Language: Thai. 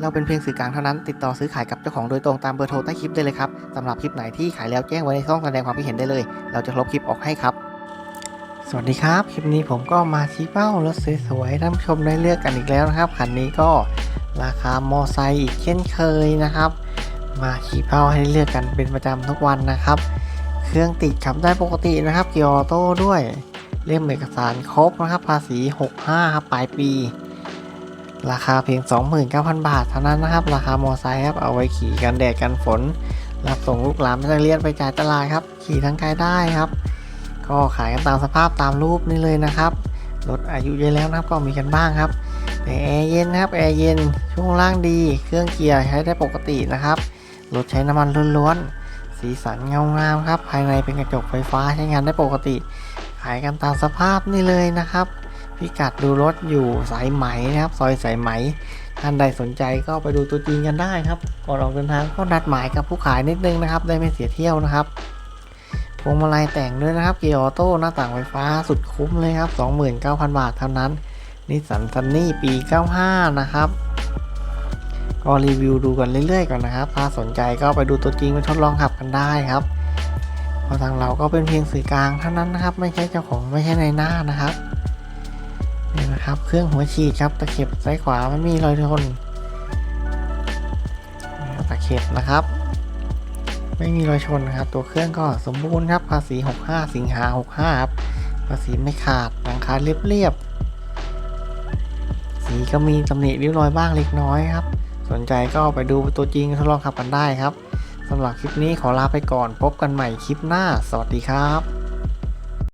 เราเป็นเพียงสื่อกลางเท่านั้น ติดต่อซื้อขายกับเจ้าของโดยตรงตามเบอร์โทรใต้คลิปได้เลยครับสำหรับคลิปไหนที่ขายแล้วแจ้งไว้ในช่องแสดงความคิดเห็นได้เลย เราจะลบคลิปออกให้ครับ สวัสดีครับ คลิปนี้ผมก็มาชี้เป้ารถสวยๆท่านผู้ชมได้เลือกกันอีกแล้วนะครับคันนี้ก็ราคามอไซค์อีกเช่นเคยนะครับ มาชี้เป้าให้เลือกกันเป็นประจำทุกวันนะครับ เครื่องติดขับได้ปกตินะครับเกียร์ออโต้ด้วยเล่มเอกสารครบนะครับ ภาษี 65ครับปลายปี ราคาเพียง 29,000 บาทเท่านั้นนะครับ ราคามอไซค์ครับเอาไว้ขี่กันแดดกันฝน รับส่งลูกหลานนักเรียนไปจ่ายตลาดครับ ขี่ทั้งไกลได้ครับ ก็ขายกันตามสภาพตามรูปนี่เลยนะครับรถอายุเยอะแล้วนะครับก็มีกันบ้างครับแต่แอร์เย็นนะครับแอร์เย็นช่วงล่างดี เครื่องเกียร์ใช้ได้ปกตินะครับรถใช้น้ำมันล้วนๆสีสันเงางามครับภายในเป็นกระจกไฟฟ้าใช้งานได้ปกติ ขายกันตามสภาพนี่เลยนะครับ พิกัดดูรถอยู่สายไหมนะครับ ซอยสายไหม ท่านใดสนใจก็ไปดูตัวจริงกันได้ครับ ก่อนออกเดินทางก็นัดหมายกับผู้ขายนิดนึงนะครับ ได้ไม่เสียเที่ยวนะครับพวงมาลัยแต่งด้วยนะครับ เกียร์ออโต้หน้าต่างไฟฟ้าสุดคุ้มเลยครับ 29,000 บาทเท่านั้น นิสสันซันนี่ปี 95 นะครับก็รีวิวดูกันเรื่อยๆก่อนนะครับ ถ้าสนใจก็ไปดูตัวจริงไปทดลองขับกันได้ครับเพราะทางเราก็เป็นเพียงสื่อกลางเท่านั้นนะครับ ไม่ใช่เจ้าของไม่ใช่ในหน้านะครับ นะครับ เครื่องหัวฉีดครับ ตะเข็บซ้ายขวาไม่มีรอยชนตะเข็บนะครับ ไม่มีรอยชนนะครับ ตัวเครื่องก็สมบูรณ์ครับ ภาษี 65 สิงหา 65 ครับ ภาษีไม่ขาด หลังคาเรียบๆ สีก็มีตำหนิริ้วรอยบ้างเล็กน้อยครับ สนใจก็ไปดูตัวจริงทดลองขับกันได้ครับสำหรับคลิปนี้ขอลาไปก่อนพบกันใหม่คลิปหน้า สวัสดีครับ